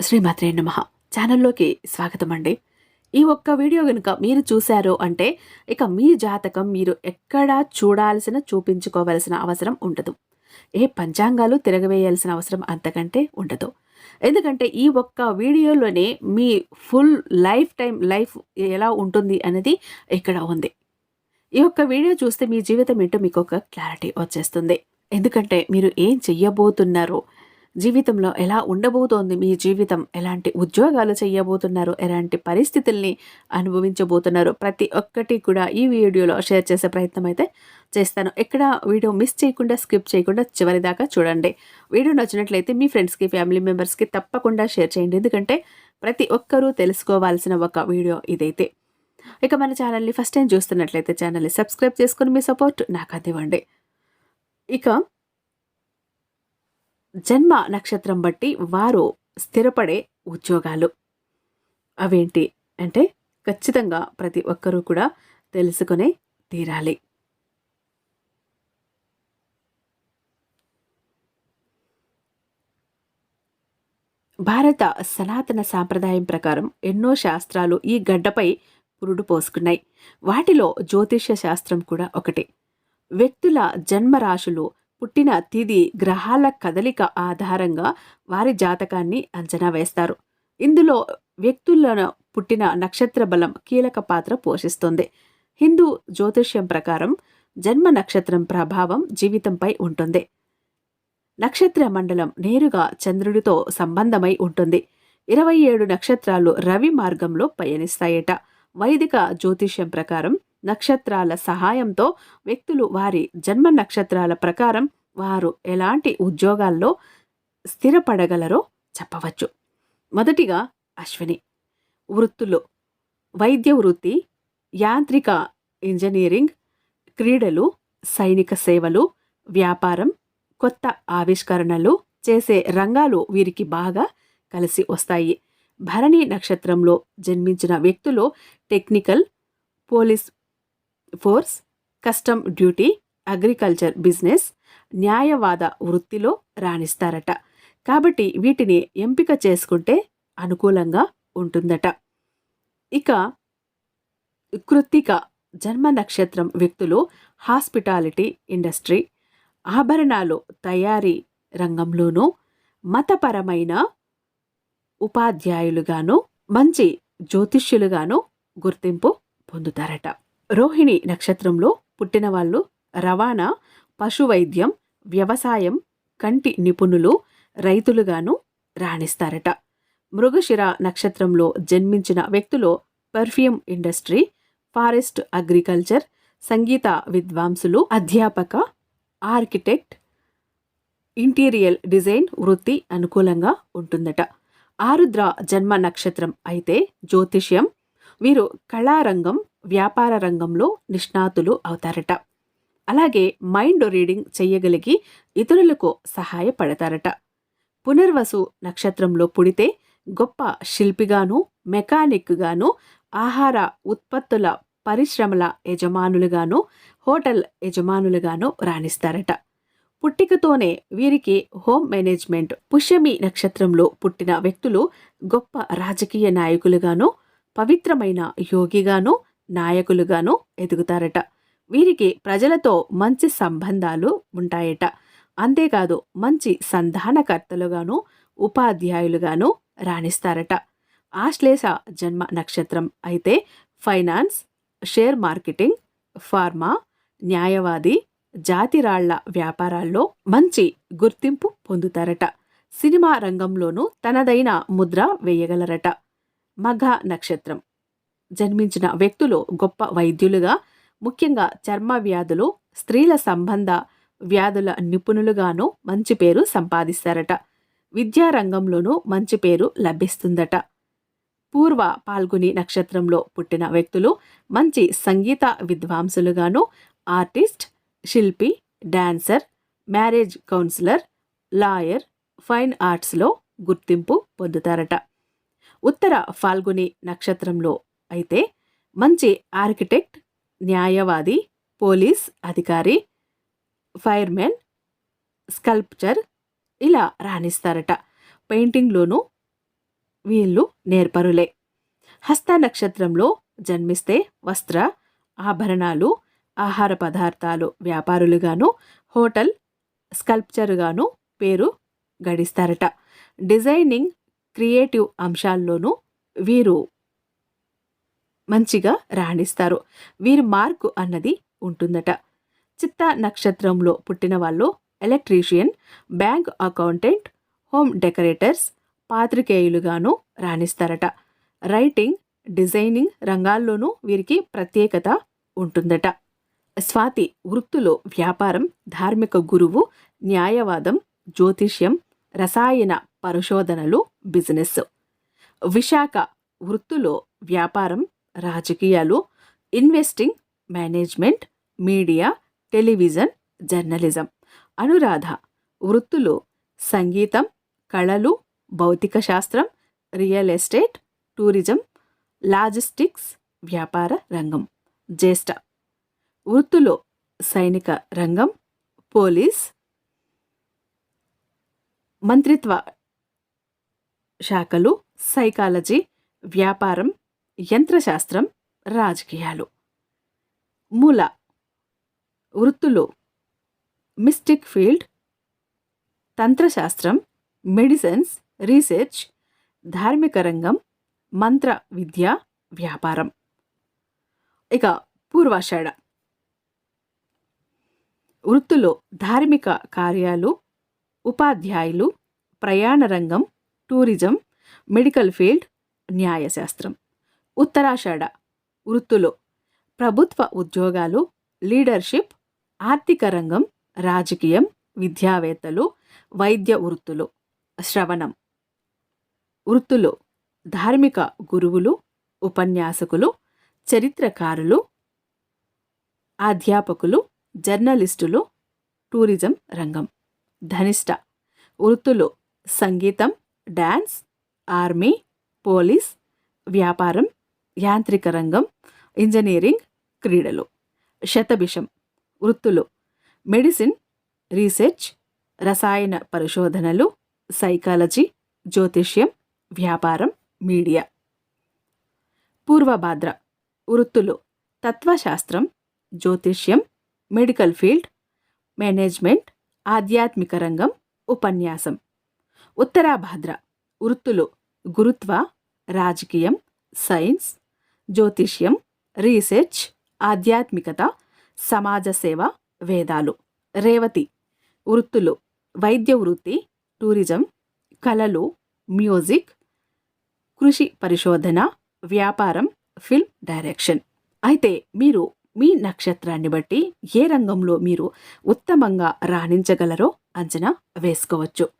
శ్రీమాత్రే నమ. ఛానల్లోకి స్వాగతం అండి ఈ ఒక్క వీడియో కనుక మీరు చూశారు అంటే ఇక మీ జాతకం మీరు ఎక్కడా చూడాల్సిన చూపించుకోవాల్సిన అవసరం ఉండదు. ఏ పంచాంగాలు తిరగవేయాల్సిన అవసరం అంతకంటే ఉండదు. ఎందుకంటే ఈ ఒక్క వీడియోలోనే మీ ఫుల్ లైఫ్ టైం లైఫ్ ఎలా ఉంటుంది అనేది ఇక్కడ ఉంది. ఈ ఒక్క వీడియో చూస్తే మీ జీవితం ఏంటో మీకు ఒక క్లారిటీ వచ్చేస్తుంది. ఎందుకంటే మీరు ఏం చెయ్యబోతున్నారో జీవితంలో ఎలా ఉండబోతోంది? మీ జీవితం ఎలాంటి ఉద్యోగాలు చేయబోతున్నారు? ఎలాంటి పరిస్థితుల్ని అనుభవించబోతున్నారు? ప్రతి ఒక్కటి కూడా ఈ వీడియోలో షేర్ చేసే ప్రయత్నం అయితే చేస్తాను. ఎక్కడ వీడియో మిస్ చేయకుండా స్కిప్ చేయకుండా చివరి దాకా చూడండి. వీడియో నచ్చినట్లయితే మీ ఫ్రెండ్స్కి ఫ్యామిలీ మెంబర్స్కి తప్పకుండా షేర్ చేయండి. ఎందుకంటే ప్రతి ఒక్కరూ తెలుసుకోవాల్సిన ఒక వీడియో ఇదైతే. ఇక మన ఛానల్ని ఫస్ట్ టైం చూస్తున్నట్లయితే ఛానల్ని సబ్స్క్రైబ్ చేసుకుని మీ సపోర్ట్ నాకు అందివ్వండి. ఇక జన్మ నక్షత్రం బట్టి వారు స్థిరపడే ఉద్యోగాలు. అవేంటి అంటే ఖచ్చితంగా ప్రతి ఒక్కరూ కూడా తెలుసుకునే తీరాలి. భారత సనాతన సాంప్రదాయం ప్రకారం ఎన్నో శాస్త్రాలు ఈ గడ్డపై పురుడు పోసుకున్నాయి. వాటిలో జ్యోతిష్య శాస్త్రం కూడా ఒకటి. వ్యక్తుల జన్మరాశులు పుట్టిన తిది గ్రహాల కదలిక ఆధారంగా వారి జాతకాన్ని అంచనా వేస్తారు. ఇందులో వ్యక్తులను పుట్టిన నక్షత్ర బలం కీలక పాత్ర పోషిస్తుంది. హిందూ జ్యోతిష్యం ప్రకారం జన్మ నక్షత్రం ప్రభావం జీవితంపై ఉంటుంది. నక్షత్ర మండలం నేరుగా చంద్రుడితో సంబంధమై ఉంటుంది. ఇరవై ఏడు నక్షత్రాలు రవి మార్గంలో పయనిస్తాయట. వైదిక జ్యోతిష్యం ప్రకారం నక్షత్రాల సహాయంతో వ్యక్తులు వారి జన్మ నక్షత్రాల ప్రకారం వారు ఎలాంటి ఉద్యోగాల్లో స్థిరపడగలరో చెప్పవచ్చు. మొదటిగా అశ్విని. వృత్తులు. వైద్య వృత్తి యాంత్రిక ఇంజనీరింగ్ క్రీడలు సైనిక సేవలు వ్యాపారం కొత్త ఆవిష్కరణలు చేసే రంగాలు వీరికి బాగా కలిసి వస్తాయి. భరణి నక్షత్రంలో జన్మించిన వ్యక్తులు technical police force custom duty agriculture business న్యాయవాద వృత్తిలో రాణిస్తారట. కాబట్టి వీటిని ఎంపిక చేసుకుంటే అనుకూలంగా ఉంటుందట. ఇక కృత్తిక జన్మ నక్షత్రం వ్యక్తులు హాస్పిటాలిటీ ఇండస్ట్రీ ఆభరణాలు తయారీ రంగంలోనూ మతపరమైన ఉపాధ్యాయులుగాను మంచి జ్యోతిష్యులుగాను గుర్తింపు పొందుతారట. రోహిణి నక్షత్రంలో పుట్టిన వాళ్ళు రవాణా పశువైద్యం వ్యవసాయం కంటి నిపుణులు రైతులుగాను రాణిస్తారట. మృగశిర నక్షత్రంలో జన్మించిన వ్యక్తులు పర్ఫ్యూమ్ ఇండస్ట్రీ ఫారెస్ట్ అగ్రికల్చర్ సంగీత విద్వాంసులు అధ్యాపక ఆర్కిటెక్ట్ ఇంటీరియల్ డిజైన్ వృత్తి అనుకూలంగా ఉంటుందట. ఆరుద్ర జన్మ నక్షత్రం అయితే జ్యోతిష్యం వీరు కళారంగం వ్యాపార రంగంలో నిష్ణాతులు అవుతారట. అలాగే మైండ్ రీడింగ్ చెయ్యగలిగి ఇతరులకు సహాయపడతారట. పునర్వసు నక్షత్రంలో పుడితే గొప్ప శిల్పిగాను మెకానిక్గాను ఆహార ఉత్పత్తుల పరిశ్రమల యజమానులుగాను హోటల్ యజమానులుగాను రాణిస్తారట. పుట్టికతోనే వీరికి హోమ్ మేనేజ్మెంట్ పుష్యమి నక్షత్రంలో పుట్టిన వ్యక్తులు గొప్ప రాజకీయ నాయకులుగాను పవిత్రమైన యోగిగాను నాయకులుగాను ఎదుగుతారట. వీరికి ప్రజలతో మంచి సంబంధాలు ఉంటాయట. అంతేకాదు మంచి సంధానకర్తలుగాను ఉపాధ్యాయులుగాను రాణిస్తారట. ఆశ్లేష జన్మ నక్షత్రం అయితే ఫైనాన్స్ షేర్ మార్కెటింగ్ ఫార్మా న్యాయవాది జాతిరాళ్ళ వ్యాపారాల్లో మంచి గుర్తింపు పొందుతారట. సినిమా రంగంలోనూ తనదైన ముద్ర వేయగలరట. మఘ నక్షత్రం. జన్మించిన వ్యక్తులు గొప్ప వైద్యులుగా ముఖ్యంగా చర్మ వ్యాధులు స్త్రీల సంబంధ వ్యాధుల నిపుణులుగాను మంచి పేరు సంపాదిస్తారట. విద్యారంగంలోనూ మంచి పేరు లభిస్తుందట. పూర్వ పాల్గొని నక్షత్రంలో పుట్టిన వ్యక్తులు మంచి సంగీత విద్వాంసులుగాను ఆర్టిస్ట్ శిల్పి dancer marriage counsellor lawyer fine ఆర్ట్స్లో గుర్తింపు పొందుతారట. ఉత్తర ఫాల్గుని నక్షత్రంలో అయితే మంచి ఆర్కిటెక్ట్ న్యాయవాది పోలీస్ అధికారి ఫైర్మెన్ స్కల్ప్చర్ ఇలా రాణిస్తారట. పెయింటింగ్లోనూ వీళ్ళు నేర్పరులే. హస్త నక్షత్రంలో జన్మిస్తే వస్త్ర ఆభరణాలు ఆహార పదార్థాలు వ్యాపారులుగాను హోటల్ స్కల్ప్చర్గాను పేరు గడిస్తారట. డిజైనింగ్ క్రియేటివ్ అంశాల్లోనూ వీరు మంచిగా రాణిస్తారు. వీరి మార్కు అన్నది ఉంటుందట. చిత్త నక్షత్రంలో పుట్టిన వాళ్ళు electrician bank accountant home decorators పాత్రికేయులుగాను రాణిస్తారట. రైటింగ్ డిజైనింగ్ రంగాల్లోనూ వీరికి ప్రత్యేకత ఉంటుందట. స్వాతి వృత్తులో వ్యాపారం ధార్మిక గురువు న్యాయవాదం జ్యోతిష్యం రసాయన పరిశోధనలు బిజినెస్ విశాఖ వృత్తులో వ్యాపారం రాజకీయాలు investing management media television journalism Anuradha వృత్తులు సంగీతం కళలు భౌతిక శాస్త్రం రియల్ ఎస్టేట్ టూరిజం లాజిస్టిక్స్ వ్యాపార రంగం. జ్యేష్ఠ వృత్తులు సైనిక రంగం పోలీస్ మంత్రిత్వ శాఖలు సైకాలజీ వ్యాపారం యంత్రశాస్త్రం రాజకీయాలు. మూల వృత్తులు మిస్టిక్ ఫీల్డ్ తంత్రశాస్త్రం మెడిసిన్స్ రీసెర్చ్ ధార్మిక రంగం మంత్ర విద్య వ్యాపారం. ఇక పూర్వాషాఢ. వృత్తులో ధార్మిక కార్యాలు ఉపాధ్యాయులు ప్రయాణ రంగం టూరిజం మెడికల్ ఫీల్డ్ న్యాయశాస్త్రం. ఉత్తరాషాఢ వృత్తులు ప్రభుత్వ ఉద్యోగాలు లీడర్షిప్ ఆర్థిక రంగం రాజకీయం విద్యావేత్తలు వైద్య వృత్తులు. శ్రవణం వృత్తులు ధార్మిక గురువులు ఉపన్యాసకులు చరిత్రకారులు అధ్యాపకులు జర్నలిస్టులు టూరిజం రంగం. ధనిష్ట వృత్తులు సంగీతం డ్యాన్స్ ఆర్మీ పోలీస్ వ్యాపారం యాంత్రిక రంగం ఇంజనీరింగ్ క్రీడలు శతభిషం వృత్తులు మెడిసిన్ రీసెర్చ్ రసాయన పరిశోధనలు సైకాలజీ జ్యోతిష్యం వ్యాపారం మీడియా. పూర్వభాద్ర వృత్తులు తత్వశాస్త్రం జ్యోతిష్యం మెడికల్ ఫీల్డ్ మేనేజ్మెంట్ ఆధ్యాత్మిక రంగం ఉపన్యాసం. ఉత్తరాభాద్ర వృత్తులు గురుత్వ రాజకీయం సైన్స్ జ్యోతిష్యం రీసెర్చ్ ఆధ్యాత్మికత సమాజ సేవ వేదాలు. రేవతి వృత్తులు వైద్య వృత్తి టూరిజం కళలు మ్యూజిక్ కృషి పరిశోధన వ్యాపారం ఫిల్మ్ డైరెక్షన్. అయితే మీరు మీ నక్షత్రాన్ని బట్టి ఏ రంగంలో మీరు ఉత్తమంగా రాణించగలరో అంచనా వేసుకోవచ్చు.